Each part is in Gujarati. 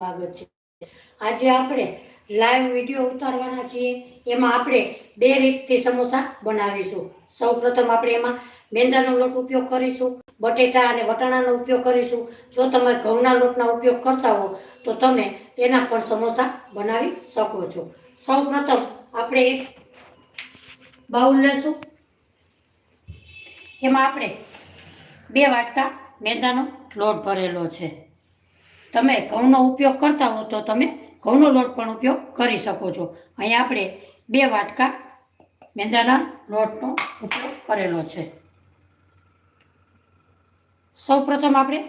સ્વાગત છે. આજે આપણે લાઈવ વીડિયો ઉતારવાના છીએ. એમાં આપણે બે રીતથી સમોસા બનાવીશું. સૌ પ્રથમ આપણે એમાં મેંદાનો લોટ ઉપયોગ કરીશું, બટેટા અને વટાણાનો ઉપયોગ કરીશું. જો તમે ઘઉંના લોટના ઉપયોગ કરતા હો, તો તમે એના પણ સમોસા બનાવી શકો છો. સૌ પ્રથમ આપણે એક બાઉલ લેશું એમાં આપણે બે વાટકા મેંદાનો લોટ ભરેલો છે. તમે ઘઉંનો ઉપયોગ કરતા હો તો તમે ઘઉંનો લોટ પણ ઉપયોગ કરી શકો છો. અહીંયા આપણે બે વાટકા મેંદાના લોટનો ઉપયોગ કરેલો છે. સૌ પ્રથમ આપણે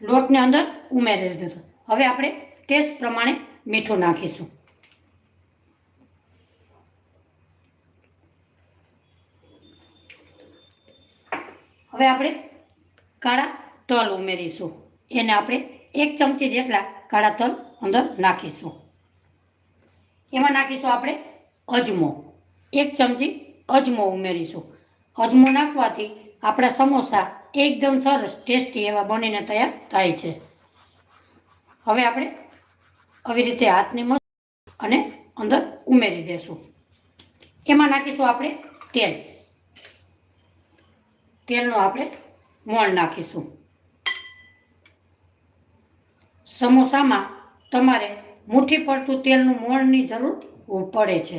લોટને અંદર ઉમેરી દીધો હવે આપણે ટેસ્ટ પ્રમાણે મીઠું નાખીશું. હવે આપણે કાળા તલ ઉમેરીશું. એને આપણે એક ચમચી જેટલા કાળા તલ અંદર નાખીશું. એમાં નાખીશું આપણે અજમો. એક ચમચી અજમો ઉમેરીશું. અજમો નાખવાથી આપણા સમોસા એકદમ સરસ ટેસ્ટી એવા બનીને તૈયાર થાય છે. હવે આપણે આવી રીતે હાથની મસ અને અંદર ઉમેરી દેશું. એમાં નાખીશું આપણે તેલ. તેલનો આપણે મોણ નાખીશું. સમોસામાં તમારે મુઠ્ઠી પડતું તેલનું મોણની જરૂર પડે છે.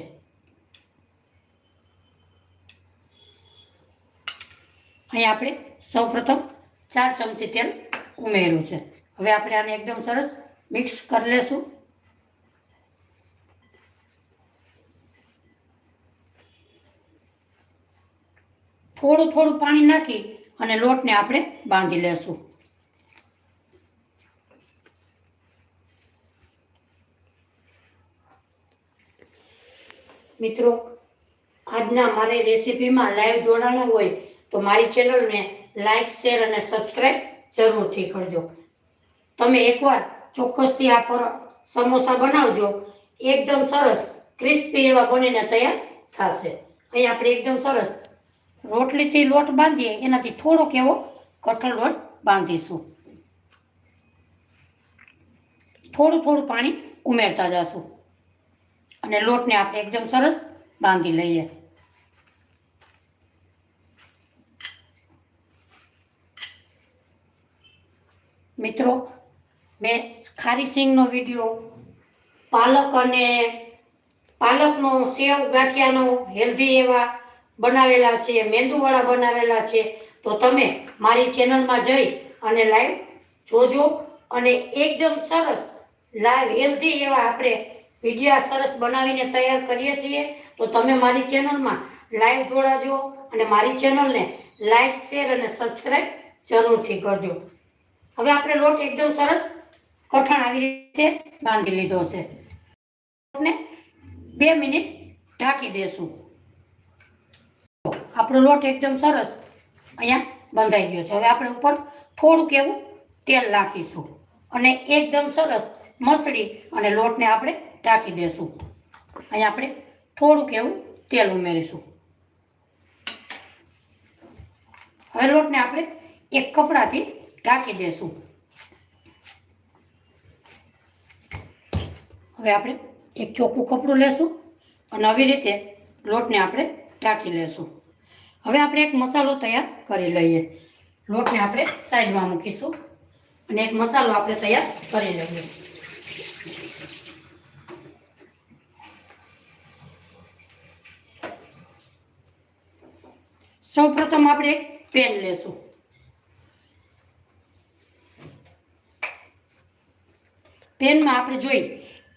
અહીં આપણે સૌપ્રથમ ચાર ચમચી તેલ ઉમેર્યું છે. હવે આપણે આને એકદમ સરસ મિક્સ કરી લેશું. થોડું થોડું પાણી નાખી અને લોટને આપણે બાંધી લેશું. મિત્રો, આજના મારી રેસીપીમાં લાઈવ જોડાણા હોય તો મારી ચેનલને લાઈક, શેર અને સબસ્ક્રાઈબ જરૂરથી કરજો. તમે એકવાર ચોક્કસથી આ પર સમોસા બનાવજો. એકદમ સરસ, ક્રિસ્પી એવા બનીને તૈયાર થશે. અહીં આપણે એકદમ સરસ રોટલીથી લોટ બાંધીએ, એનાથી થોડોક એવો કઠણ લોટ બાંધીશું. થોડું થોડું પાણી ઉમેરતા જશું. અને લોટને આપણે એકદમ સરસ બાંધી લઈએ. મિત્રો, મેં ખારી સિંગનો વીડિયો, પાલક અને પાલકનો સેવ ગાંઠિયાનો, હેલ્ધી એવા બનાવેલા છે, મેંદુવડા બનાવેલા છે. તો તમે મારી ચેનલમાં જઈ અને લાઈવ જોજો અને એકદમ સરસ લાઈવ હેલ્ધી એવા આપણે વિડીયા સરસ બનાવીને તૈયાર કરીએ છીએ. તો તમે મારી ચેનલમાં લાઈવ જોડાજો અને મારી ચેનલને લાઈક શેર અને સબસ્ક્રાઈબ જરૂરથી કરજો. હવે આપણે લોટ એકદમ સરસ કઠણ આવી રીતે બાંધી લીધો છે. બે મિનિટ ઢાંકી દેશું. આપણો લોટ એકદમ સરસ અહીંયા બંધાઈ ગયો છે. હવે આપણે ઉપર થોડુંક એવું તેલ નાખીશું અને એકદમ સરસ મસળી અને લોટને આપણે ઢાંકી દેશું. અહીંયા આપણે થોડુંક એવું તેલ ઉમેરીશું. હવે લોટને આપણે એક કપડાથી ઢાંકી દેશું. હવે આપણે એક ચોખ્ખું કપડું લેશું અને આવી રીતે લોટને આપણે ઢાંકી લેશું. હવે આપણે એક મસાલો તૈયાર કરી લઈએ. લોટને આપણે સાઈડમાં મૂકીશું. અને એક મસાલો આપણે તૈયાર કરી લઈએ. સૌ પ્રથમ આપણે એક પેન લેશું. પેનમાં આપણે જોઈ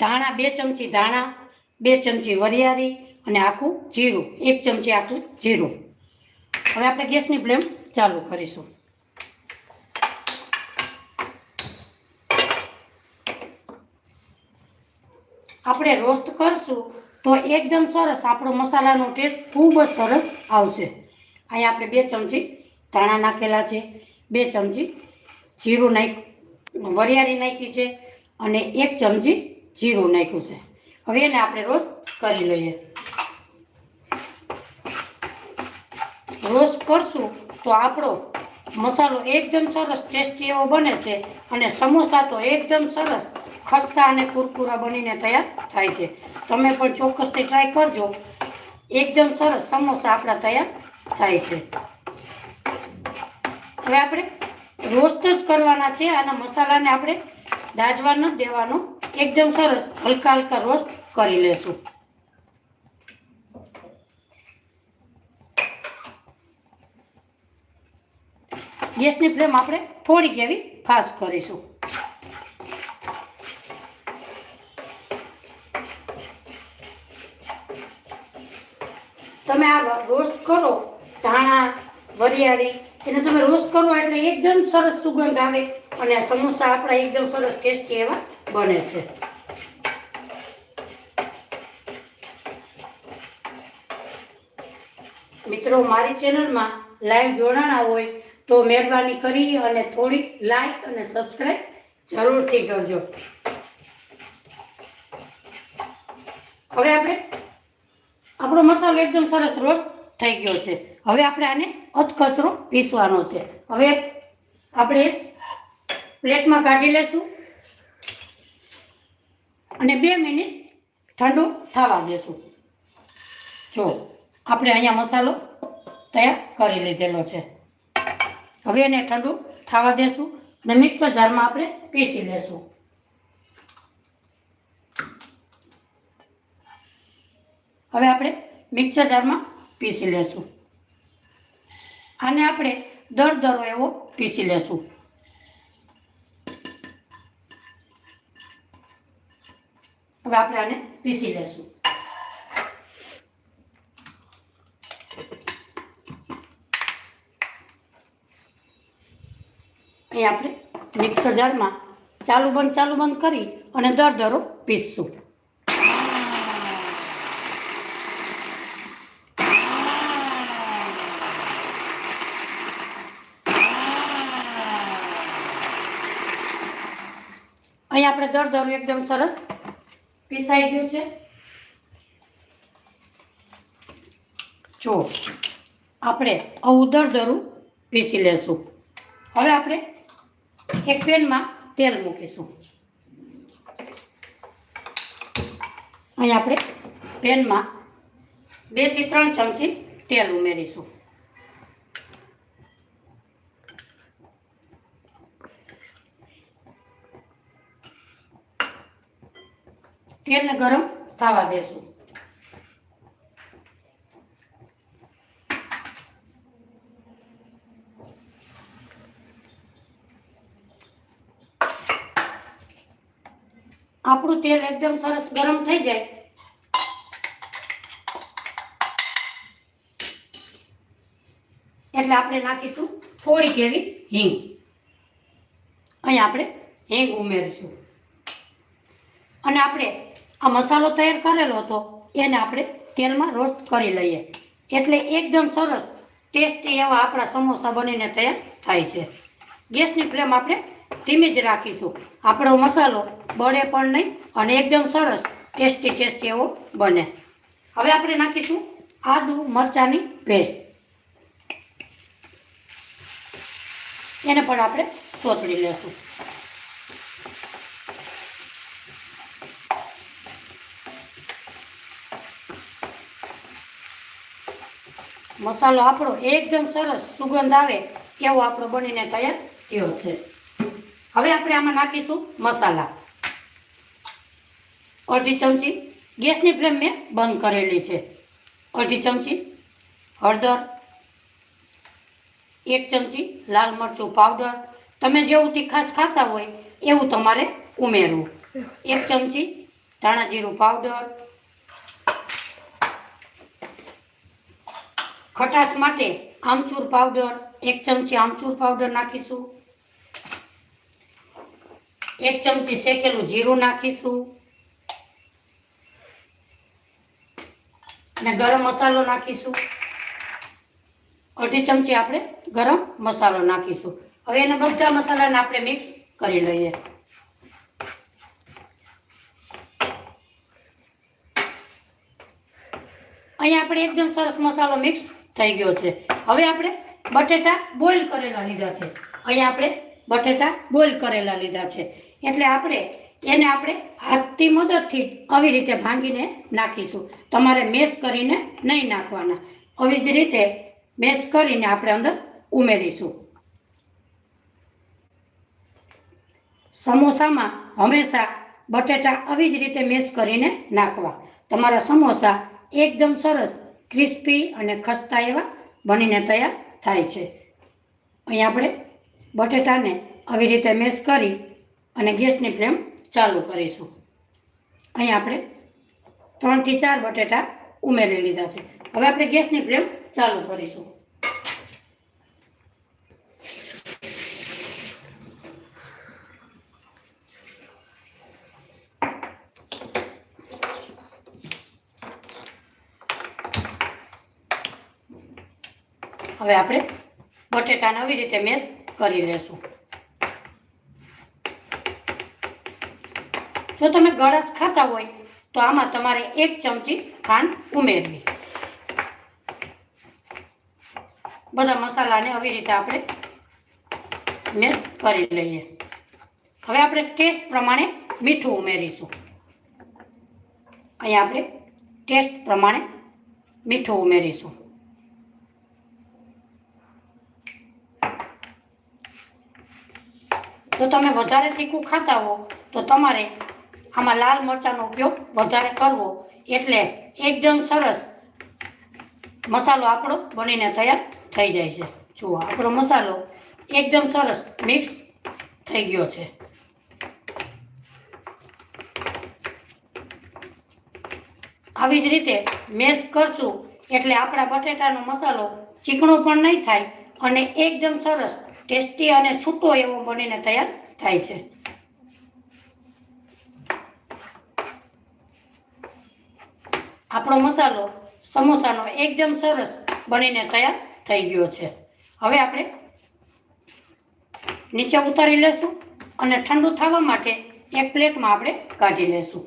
ધાણા બે ચમચી ધાણા, બે ચમચી વરિયાળી અને આખું જીરું, એક ચમચી આખું જીરું. હવે આપણે ગેસની ફ્લેમ ચાલુ કરીશું. આપણે રોસ્ટ કરશું તો એકદમ સરસ આપણો મસાલાનો ટેસ્ટ ખૂબ જ સરસ આવશે. અહીંયા આપણે બે ચમચી ધાણા નાખેલા છે, બે ચમચી જીરું નાખ, વરિયાળી નાખી છે અને એક ચમચી જીરું નાખ્યું છે. હવે એને આપણે રોસ્ટ કરી લઈએ. રોસ્ટ કરશું તો આપણો મસાલો એકદમ સરસ ટેસ્ટી એવો બને છે અને સમોસા તો એકદમ સરસ ખસ્તા અને કુરકુરા બનીને તૈયાર થાય છે. તમે પણ ચોક્કસથી ટ્રાય કરજો. એકદમ સરસ સમોસા આપણા તૈયાર થાય છે. હવે આપણે રોસ્ટ જ કરવાના છે. આના મસાલાને આપણે દાજવા ન દેવાનો. એકદમ સરસ હલકા હલકા રોસ્ટ કરી લેશું. ગેસની ફ્લેમ આપણે થોડીક એવી ફાસ્ટ કરીશું. તમે આ રોસ્ટ કરો, ધાણા, વરિયાળી, એને તમે રોસ્ટ કરો એટલે એકદમ સરસ સુગંધ આવે અને આ સમોસા આપણા એકદમ સરસ ટેસ્ટી એવા બને છે. મિત્રો, મારી ચેનલમાં લાઈવ જોડાણા હોય તો મહેરબાની કરી અને થોડીક લાઈક અને સબસ્ક્રાઈબ જરૂરથી કરજો. હવે આપણે, આપણો મસાલો એકદમ સરસ રોસ્ટ થઈ ગયો છે. હવે આપણે આને અધકચરો પીસવાનો છે. હવે આપણે પ્લેટમાં કાઢી લેશું અને બે મિનિટ ઠંડુ થવા દેશું. જો, આપણે અહીંયા મસાલો તૈયાર કરી લીધેલો છે. હવે એને ઠંડુ થવા દેશું અને મિક્સર જારમાં આપણે પીસી લેશું. હવે આપણે મિક્સર જારમાં પીસી લેશું. આને આપણે દર દરો એવો પીસી લેશું. હવે આપણે આને પીસી લેશું. અહીં આપણે મિક્સર જારમાં ચાલુ બંધ ચાલુ બંધ કરી અને દર દરો પીસશું. અહીં આપણે દર દરું એકદમ સરસ પીસાઈ ગયું છે. જો, આપણે આવું દર દરું પીસી લેશું. હવે આપણે એક પેનમાં તેલ મૂકીશું. અહીં આપણે પેનમાં બેથી ત્રણ ચમચી તેલ ઉમેરીશું. તેલને ગરમ થવા દેશું. આપણું તેલ એકદમ સરસ ગરમ થઈ જાય. એટલે આપણે નાખીશું થોડીક એવી હિંગ. અહીં આપણે હિંગ ઉમેરીશું. અને આપણે આ મસાલો તૈયાર કરેલો હતો, એને આપણે તેલમાં રોસ્ટ કરી લઈએ. એટલે એકદમ સરસ ટેસ્ટી એવા આપણા સમોસા બનીને તૈયાર થાય છે. ગેસની ફ્લેમ આપણે ધીમી જ રાખીશું. આપણો મસાલો બળે પણ નહીં અને એકદમ સરસ, ટેસ્ટી ટેસ્ટી એવો બને. હવે આપણે નાખીશું આદુ મરચાંની પેસ્ટ. એને પણ આપણે સોતળી લેશું. મસાલો આપણો એકદમ સરસ સુગંધ આવે એવો આપણો બનીને તૈયાર થયો છે. હવે આપણે આમાં નાખીશું મસાલા. અડધી ચમચી ગેસની ફ્લેમ મેં બંધ કરેલી છે. અડધી ચમચી હળદર, એક ચમચી લાલ મરચું પાવડર. તમે જેવું તીખાશ ખાતા હોય એવું તમારે ઉમેરવું. એક ચમચી ધાણા જીરું પાવડર. ખટાશ માટે આમચૂર પાવડર, એક ચમચી આમચૂર પાવડર નાખીશું. એક ચમચી શેકેલું જીરું નાખીશું. અને ગરમ મસાલો નાખીશું. અડધી ચમચી આપણે ગરમ મસાલો નાખીશું. હવે એને બધા મસાલાને આપણે મિક્સ કરી લઈએ. અહીંયા આપણે એકદમ સરસ મસાલો મિક્સ થઈ ગયો છે. હવે આપણે બટેટા બોઇલ કરેલા લીધા છે. અહીંયા આપણે બટેટા બોઇલ કરેલા લીધા છે. એટલે આપણે એને આપણે હાથથી મદદથી આવી રીતે ભાંગીને નાખીશું. તમારે મેશ કરીને નહીં નાખવાના. આવી જ રીતે મેશ કરીને આપણે અંદર ઉમેરીશું. સમોસામાં હંમેશા બટેટા આવી જ રીતે મેશ કરીને નાખવા. તમારા સમોસા એકદમ સરસ ક્રિસ્પી અને ખસ્તા એવા બનીને તૈયાર થાય છે. અહીં આપણે બટેટાને આવી રીતે મેશ કરી અને ગેસની ફ્લેમ ચાલુ કરીશું. અહીં આપણે ત્રણથી ચાર બટેટા ઉમેરી લીધા છે. હવે આપણે ગેસની ફ્લેમ ચાલુ કરીશું. હવે આપણે બટેટાને આવી રીતે મેશ કરી લેશું. જો તમે ગળસ ખાતા હોય, તો આમાં તમારે એક ચમચી ખાંડ ઉમેરવી. બધા મસાલાને આવી રીતે આપણે મેં કરી લઈએ. હવે આપણે ટેસ્ટ પ્રમાણે મીઠું ઉમેરીશું. અહીંયા આપણે ટેસ્ટ પ્રમાણે મીઠું ઉમેરીશું. જો તમે વધારે તીખું ખાતા હો, તો તમારે આમાં લાલ મરચાંનો ઉપયોગ વધારે કરવો એટલે એકદમ સરસ મસાલો આપણો બનીને તૈયાર થઈ જાય છે. જુઓ, આપણો મસાલો એકદમ સરસ મિક્સ થઈ ગયો છે. આવી જ રીતે મેશ કરશું એટલે આપણા બટેટાનો મસાલો ચીકણો પણ નહીં થાય અને એકદમ સરસ ટેસ્ટી અને છૂટો એવો બનીને તૈયાર થાય છે. આપણો મસાલો, સમોસાનો એકદમ સરસ બનીને તૈયાર થઈ ગયો છે. હવે આપણે નીચે ઉતારી લેશું અને ઠંડુ થવા માટે એક પ્લેટમાં આપણે કાઢી લેશું.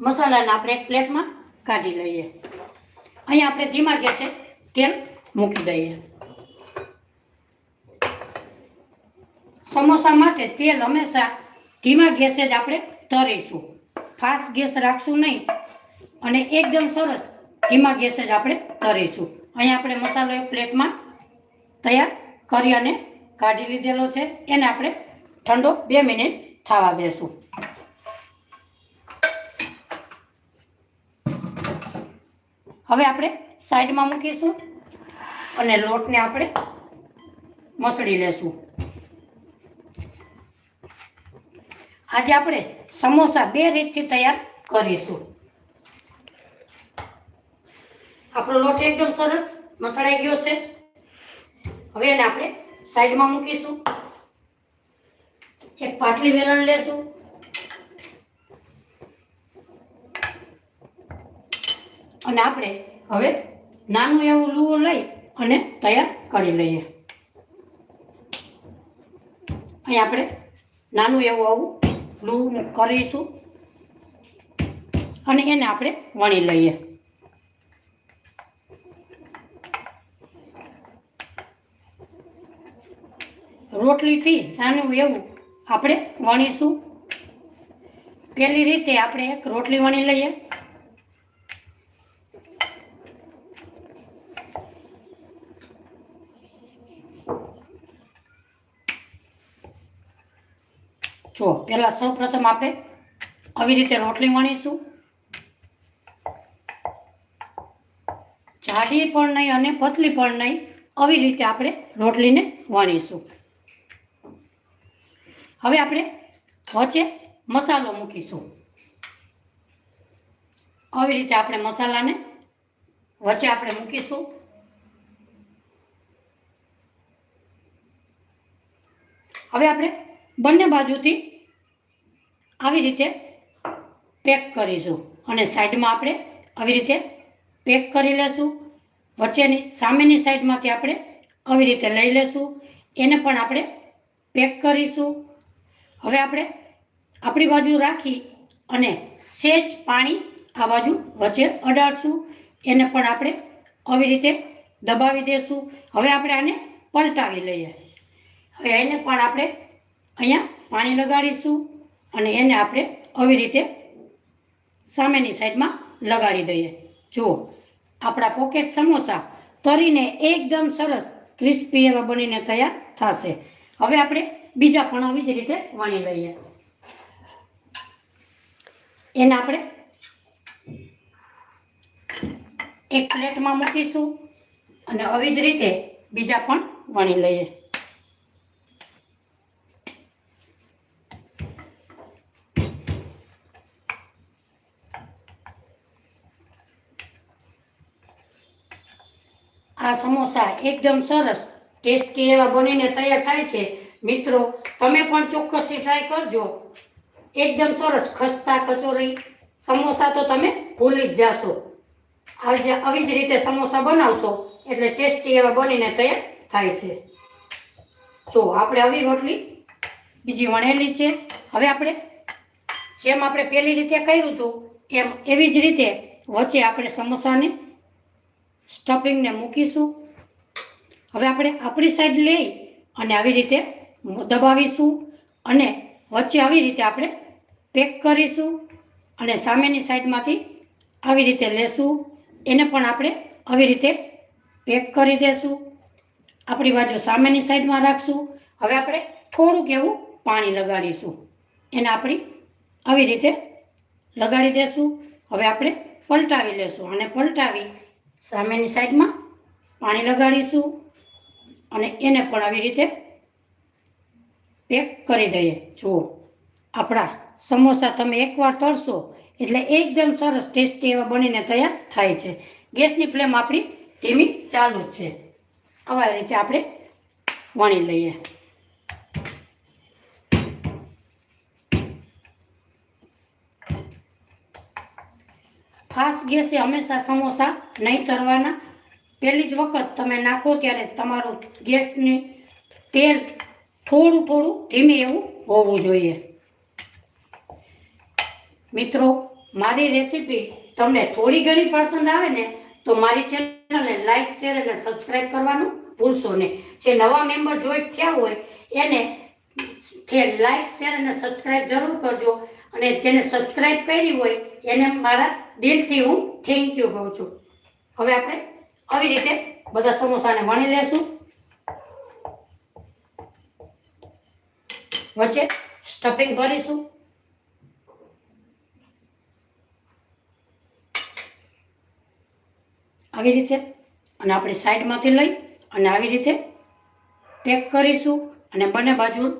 મસાલાને આપણે એક પ્લેટમાં કાઢી લઈએ. અહીંયા આપણે ધીમા ગેસે તેલ મૂકી દઈએ. સમોસા માટે તેલ હંમેશા ધીમા ગેસે જ આપણે તરીશું. ફાસ્ટ ગેસ રાખશું નહીં અને એકદમ સરસ ધીમા ગેસે જ આપણે તરીશું. અહીંયા આપણે મસાલો એક પ્લેટમાં તૈયાર કરી અને કાઢી લીધેલો છે. એને આપણે ઠંડો બે મિનિટ થવા દેશું. હવે આપણે સાઈડમાં મૂકીશું અને લોટને આપણે મસળી લેશું. આજે આપણે સમોસા બે રીતથી તૈયાર કરીશું. આપણો લોટ એકદમ સરસ મસળાઈ ગયો છે. હવે એને આપણે સાઈડમાં મૂકીશું. એક પાટલી વેલણ લેશું. અને આપણે હવે નાનું એવું લૂવો લઈ અને તૈયાર કરી લઈએ. અહીં આપણે નાનું એવું આવું લુવું કરીશું. અને એને આપણે વણી લઈએ. રોટલીથી નાનું એવું આપણે વણીશું. પહેલી રીતે આપણે એક રોટલી વણી લઈએ. જો, પહેલાં સૌ પ્રથમ આપણે આવી રીતે રોટલી વણીશું. જાડી પણ નહીં અને પતલી પણ નહીં, આવી રીતે આપણે રોટલીને વણીશું. હવે આપણે વચ્ચે મસાલો મૂકીશું. આવી રીતે આપણે મસાલાને વચ્ચે આપણે મૂકીશું. હવે આપણે બંને બાજુથી આવી રીતે પેક કરીશું. અને સાઈડમાં આપણે આવી રીતે પેક કરી લેશું. વચ્ચેની સામેની સાઈડમાંથી આપણે આવી રીતે લઈ લેશું. એને પણ આપણે પેક કરીશું. હવે આપણે આપણી બાજુ રાખી અને સેજ પાણી આ બાજુ વચ્ચે અડાડશું. એને પણ આપણે આવી રીતે દબાવી દેશું. હવે આપણે આને પલટાવી લઈએ. હવે એને પણ આપણે અહીંયા પાણી લગાડીશું. અને એને આપણે આવી રીતે સામેની સાઈડમાં લગાડી દઈએ. જુઓ, આપણા પોકેટ સમોસા તરીને એકદમ સરસ ક્રિસ્પી એવા બનીને તૈયાર થશે. હવે આપણે બીજા પણ આવી જ રીતે વણી લઈએ. એને આપણે એક પ્લેટમાં મૂકીશું અને આવી જ રીતે બીજા પણ વણી લઈએ. આ સમોસા એકદમ સરસ, ટેસ્ટી એવા બનીને તૈયાર થાય છે. મિત્રો, તમે પણ ચોક્કસથી ટ્રાય કરજો. એકદમ સરસ ખસ્તા કચોરી. સમોસા તો તમે ભૂલી જ જાશો. આજે આવી જ રીતે સમોસા બનાવશો, એટલે ટેસ્ટી એવા બનીને તૈયાર થાય છે. જો, આપણે આવી રોટલી, બીજી વણેલી છે. હવે આપણે, જેમ આપણે પહેલી રીતે કર્યું હતું, એમ એવી જ રીતે વચ્ચે આપણે સમોસાને સ્ટફિંગને મૂકીશું. હવે આપણે આપણી સાઈડ લઈ અને આવી રીતે દબાવીશું અને વચ્ચે આવી રીતે આપણે પેક કરીશું અને સામેની સાઈડમાંથી આવી રીતે લેશું. એને પણ આપણે આવી રીતે પેક કરી દેશું. આપણી બાજુ સામેની સાઈડમાં રાખશું. હવે આપણે થોડુંક એવું પાણી લગાડીશું. એને આપણી આવી રીતે લગાડી દેશું. હવે આપણે પલટાવી લેશું. અને પલટાવી સામેની સાઈડમાં પાણી લગાડીશું અને એને પણ આવી રીતે પેક કરી દઈએ. જુઓ, આપણા સમોસા તમે એકવાર તળશો એટલે એકદમ સરસ ટેસ્ટી એવા બનીને તૈયાર થાય છે. ગેસની ફ્લેમ આપણી ધીમી ચાલુ છે. આવા રીતે આપણે વણી લઈએ. ફાસ્ટ ગેસે હંમેશા સમોસા નહીં તરવાના પહેલી જ વખત તમે નાખો ત્યારે તમારું ગેસની તેલ થોડું થોડું ધીમે એવું હોવું જોઈએ. મિત્રો, મારી રેસીપી તમને થોડી ઘણી પસંદ આવે ને, તો મારી ચેનલને લાઈક, શેર અને સબસ્ક્રાઈબ કરવાનું ભૂલશો નહીં. જે નવા મેમ્બર જોઈન્ટ થયા હોય, એને લાઈક, શેર અને સબસ્ક્રાઈબ જરૂર કરજો. અને જેને સબસ્ક્રાઈબ કરી હોય, એને મારા દિલથી હું થેન્ક યુ કહું છું. હવે આપણે આવી રીતે બધા સમોસાને વણી લેશું. વચ્ચે સ્ટફિંગ ભરીશું આવી રીતે અને આપણે સાઈડમાંથી લઈ અને આવી રીતે પેક કરીશું અને બંને બાજુ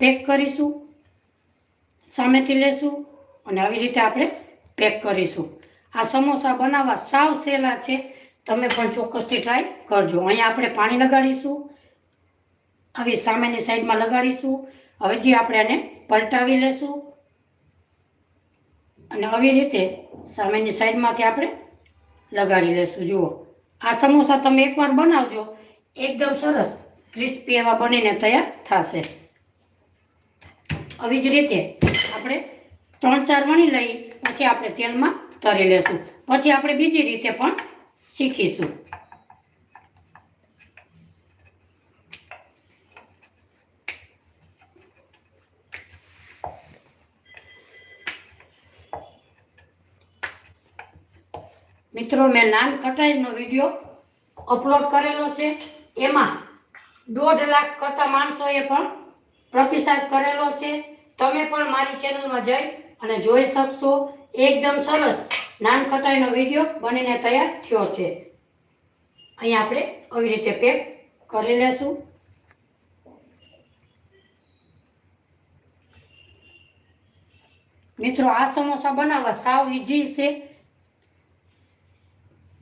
પેક કરીશું. સામેથી લેશું અને આવી રીતે આપણે પેક કરીશું. આ સમોસા બનાવવા સાવ સહેલા છે. તમે પણ ચોક્કસથી ટ્રાય કરજો. અહીંયા આપણે પાણી લગાડીશું. આવી સામેની સાઈડમાં લગાડીશું. હવે જે આપણે આને પલટાવી લેશું. અને આવી રીતે સામેની સાઈડમાંથી આપણે લગાડી લેશું. જુઓ, આ સમોસા તમે એકવાર બનાવજો. એકદમ સરસ ક્રિસ્પી એવા બનીને તૈયાર થશે. આવી જ રીતે આપણે ત્રણ ચાર વણી લઈ, પછી આપણે તેલમાં તરી લેશું. પછી આપણે બીજી રીતે પણ શીખીશું. મિત્રો, મેં નાન કટાઈનો વીડિયો અપલોડ કરેલો છે. એમાં દોઢ લાખ કરતા માણસોએ પણ પ્રતિસાદ કરેલો છે. તમે પણ મારી ચેનલમાં જઈ અને જોઈ શકશો. એકદમ સરસ નાન કટાઈનો વીડિયો બનીને તૈયાર થયો છે. અહીંયા આપણે આવી રીતે પેક કરી લેશું. મિત્રો, આ સમોસા બનાવવા સાવ ઈઝી છે.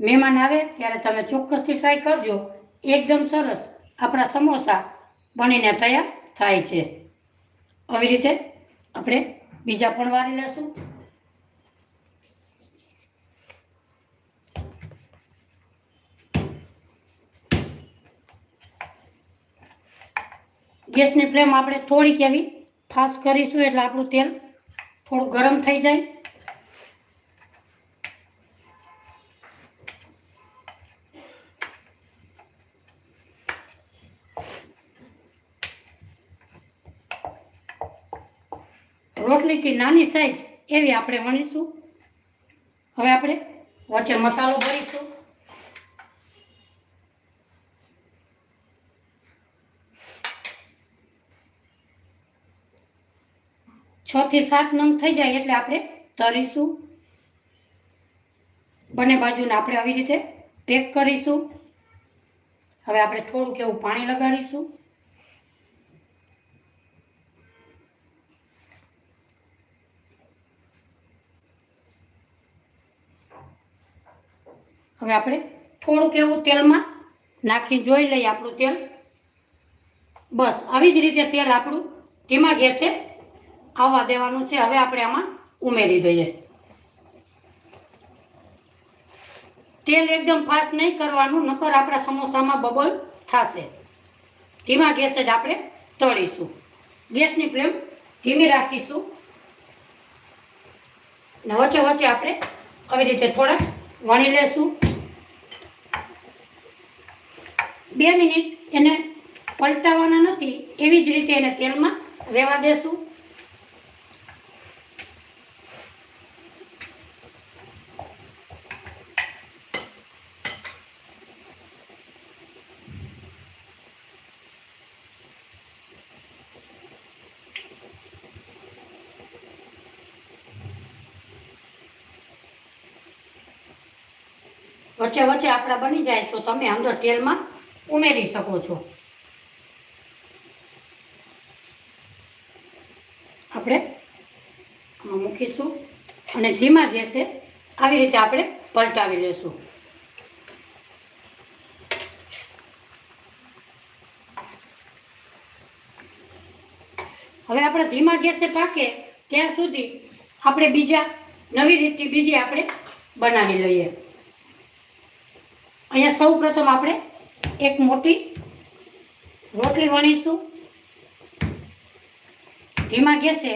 મહેમાન આવે ત્યારે તમે ચોક્કસથી ટ્રાય કરજો. એકદમ સરસ આપણા સમોસા બનીને તૈયાર થાય છે. આવી રીતે આપણે બીજા પણ વાળી લેશું. ગેસની ફ્લેમ આપણે થોડીક એવી ફાસ્ટ કરીશું એટલે આપણું તેલ થોડું ગરમ થઈ જાય. રોટલીથી નાની સાઈઝ એવી આપણે વણીશું. હવે આપણે વચ્ચે મસાલો ભરીશું. છ થી સાત નંગ થઈ જાય એટલે આપણે તરીશું. બંને બાજુને આપણે આવી રીતે પેક કરીશું. હવે આપણે થોડુંક એવું પાણી લગાડીશું. હવે આપણે થોડુંક એવું તેલમાં નાખી જોઈ લઈએ આપણું તેલ. બસ, આવી જ રીતે તેલ આપણું ધીમા ગેસે આવવા દેવાનું છે. હવે આપણે આમાં ઉમેરી દઈએ. તેલ એકદમ ફાસ્ટ નહીં કરવાનું, નકર આપણા સમોસામાં બબલ થશે. ધીમા ગેસે જ આપણે તળીશું. ગેસની ફ્લેમ ધીમી રાખીશું. ને વચ્ચે વચ્ચે આપણે આવી રીતે થોડા વણી લેશું. બે મિનિટ એને પલટાવવાના નથી, એવી જ રીતે એને તેલમાં રહેવા દેશું. વચ્ચે વચ્ચે આપણા બની જાય તો તમે અંદર તેલમાં ઉમેરી શકો છો. આપણે મૂકીશું અને ધીમા ગેસે આવી રીતે આપણે પલટાવી લેશું. હવે આપણે ધીમા ગેસે પાકે, ત્યાં સુધી આપણે બીજા, નવી રીતથી બીજી આપણે બનાવી લઈએ. અહીંયા સૌ પ્રથમ આપણે એક મોટી રોટલી વણીશું. ધીમા ગેસે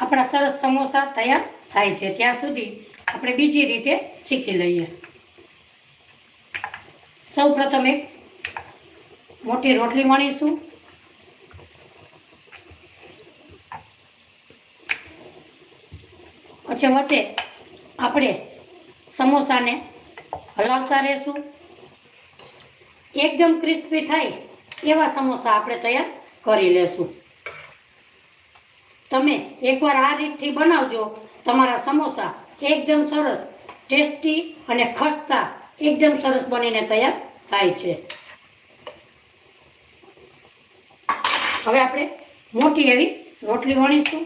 આપણા સરસ સમોસા તૈયાર થાય છે. ત્યાં સુધી આપણે બીજી રીતે શીખી લઈએ. સૌ પ્રથમ એક મોટી રોટલી વણીશું. વચ્ચે વચ્ચે આપણે સમોસાને હલાવતા રહેશું. એકદમ ક્રિસ્પી થાય એવા સમોસા આપણે તૈયાર કરી લેશું. તમે એકવાર આ રીતથી બનાવજો, તમારા સમોસા એકદમ સરસ, ટેસ્ટી અને ખસ્તા એકદમ સરસ બનીને તૈયાર થાય છે. હવે આપણે મોટી એવી રોટલી વણીશું.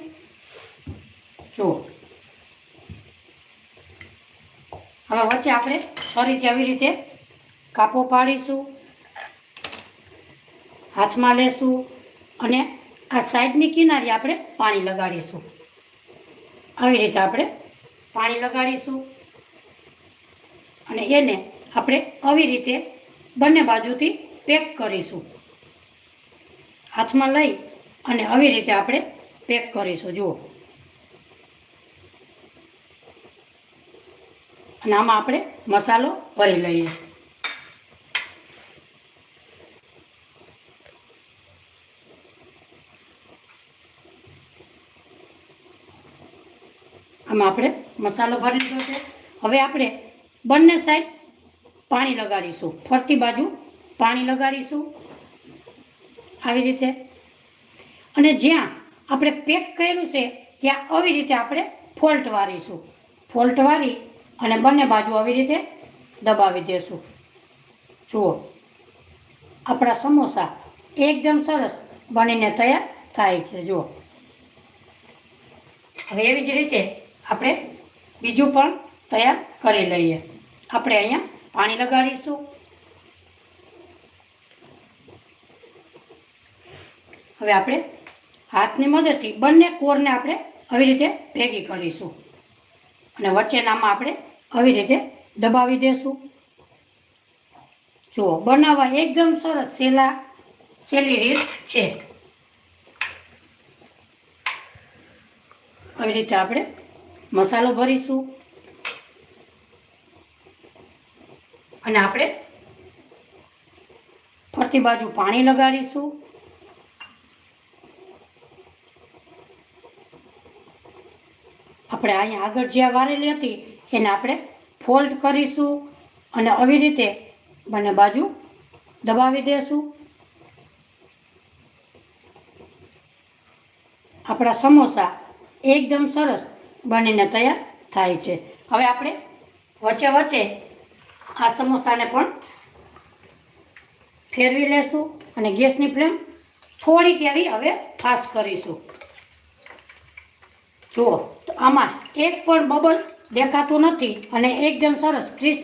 જો હવે વચ્ચે આપણે ફરીથી આવી રીતે કાપો પાડીશું હાથમાં લેશું અને આ સાઈડની કિનારી આપણે પાણી લગાડીશું. આવી રીતે આપણે પાણી લગાડીશું અને એને આપણે આવી રીતે બંને બાજુથી પેક કરીશું. હાથમાં લઈ અને આવી રીતે આપણે પેક કરીશું. જુઓ. અને આમાં આપણે મસાલો ભરી લઈએ. આમાં આપણે મસાલો ભરી લીધો છે. હવે આપણે બંને સાઈડ પાણી લગાડીશું. ફરતી બાજુ પાણી લગાડીશું. આવી રીતે. અને જ્યાં આપણે પેક કર્યું છે, ત્યાં આવી રીતે આપણે ફોલ્ટ વારીશું. ફોલ્ટ વારી અને બંને બાજુ આવી રીતે દબાવી દેશું. જુઓ. આપણા સમોસા એકદમ સરસ બનીને તૈયાર થાય છે. જુઓ. હવે એવી જ રીતે આપણે બીજું પણ તૈયાર કરી લઈએ. આપણે અહીંયા પાણી લગાડીશું. હવે આપણે હાથની મદદથી બંને કોરને આપણે આવી રીતે ભેગી કરીશું. અને વચ્ચેનામાં આપણે આવી રીતે દબાવી દેશું. જુઓ, બનાવવા એકદમ સરસ સેલા, સેલી રીત છે. આવી રીતે આપણે મસાલો ભરીશું. અને આપણે ફરતી બાજુ પાણી લગાડીશું. આપણે અહીંયા આગળ જ્યાં વારેલી હતી, એને આપણે ફોલ્ડ કરીશું અને આવી રીતે બંને બાજુ દબાવી દેશું. આપણા સમોસા એકદમ સરસ બનીને તૈયાર થાય છે. હવે આપણે વચ્ચે વચ્ચે આ સમોસાને પણ ફેરવી લેશું અને ગેસની ફ્લેમ થોડીક એવી હવે ફાસ્ટ કરીશું. જુઓ, તો આમાં એક પણ બબલ દેખાતું નથી અને એકદમ સરસ ક્રિસ્પ